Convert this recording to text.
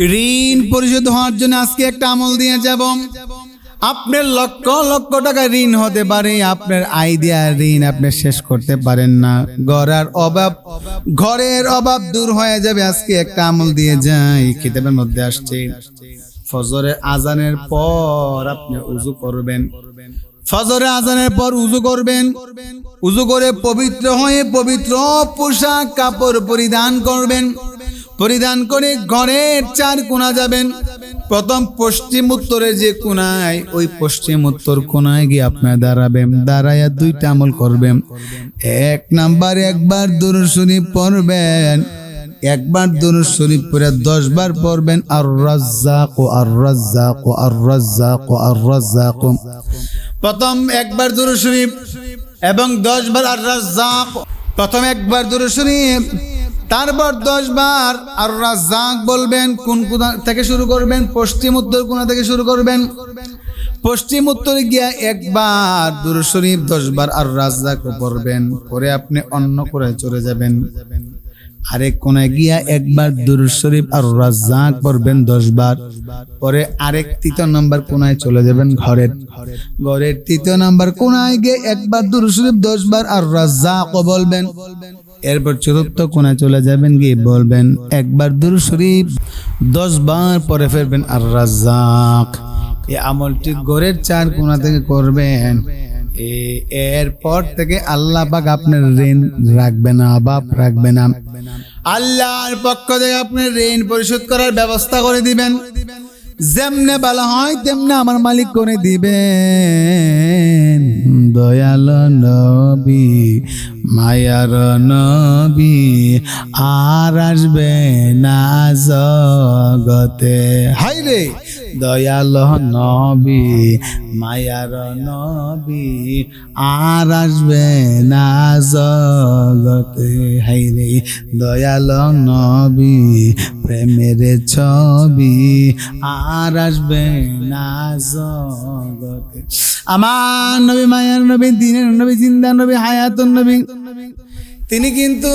ঋণ পরিশোধ হওয়ার জন্য আজকে একটা আমল দিয়ে যাব। আপনার লক্ষ লক্ষ টাকা ঋণ হতে পারে, আপনার দেওয়া ঋণ আপনি শেষ করতে পারেন না। ঘরের অভাব ঘরের অভাব দূর হয়ে যাবে আজকে একটা আমল দিয়ে যাই। কিতাবের মধ্যে আসছে, ফজরের আজানের পর আপনি উজু করবেন। ফজরে আজানের পর উজু করবেন। উজু করে পবিত্র হয়ে পবিত্র পোশাক কাপড় পরিধান করবেন। পরিধান করে ঘরের চার কোণা যাবেন। প্রথম পশ্চিম উত্তরে যে কোনায় ওই পশ্চিম উত্তর কোনায় গিয়ে আপনার দাঁড়াবেন। দাঁড়াইয়া দুইটা আমল করবেন। এক নাম্বার একবার দুরুশনি পড়বেন। একবার দুরুদ শরীফ পড়ে বার পড়বেন। আর রাজ্জাক ও আর রাজ্জাক ও আর রাজ্জাক ও আর রাজ্জাক প্রথম একবার দুরুদ শরীফ এবং দশ বার আর রাজ্জাক প্রথম একবার দুরুদ শরীফ তারপর দশ বার আর রাজ্জাক বলবেন, কোন কোনা থেকে শুরু করবেন? পশ্চিম উত্তর কোনা থেকে শুরু করবেন? পশ্চিম উত্তরে গিয়া একবার দুরুদ শরীফ দশ বার আর রাজ্জাক পড়বেন, পরে আপনি অন্য করে চলে যাবেন। আরেক কোনায় গিয়া একবার দুরুদ শরীফ আর রাজ্জাক পড়বেন দশ বার পরে আরেক তৃতীয় নাম্বার কোনায় চলে যাবেন ঘরের। ঘরের তৃতীয় নাম্বার কোনায় গিয়ে একবার দুরুদ শরীফ দশ বার আর রাজ্জাক বলবেন এরপর চতুর্থ কোনায় চলে যাবেন গিয়ে বলবেন, একবার দুরুদ শরীফ দশ বার পরে ফেরবেন আর রাজ্জাক এই আমলটি ঘরের চার কোনা থেকে করবেন। এরপর থেকে আল্লাহ পাক আপনার ঋণ রাখবে না, বাপ রাখবে না। আল্লাহর পক্ষ থেকে আপনার ঋণ পরিশোধ করার ব্যবস্থা করে দিবেন। যেমনে বলা হয়, তেমনে আমার মালিক করে দিবেন। দয়াল নবী মায়ার নবী আর আসবে না জগতে। হাই রে! দয়াল নবী, মায়ার নবী আর আসবে না জগতে। হাই রে! দয়াল নবী, প্রেমের ছবি আর আসবে না জগতে। আমার নবী মায়ার নবী দিনের নবী জিন্দা নবী হায়াতুন নবী। তিনি কিন্তু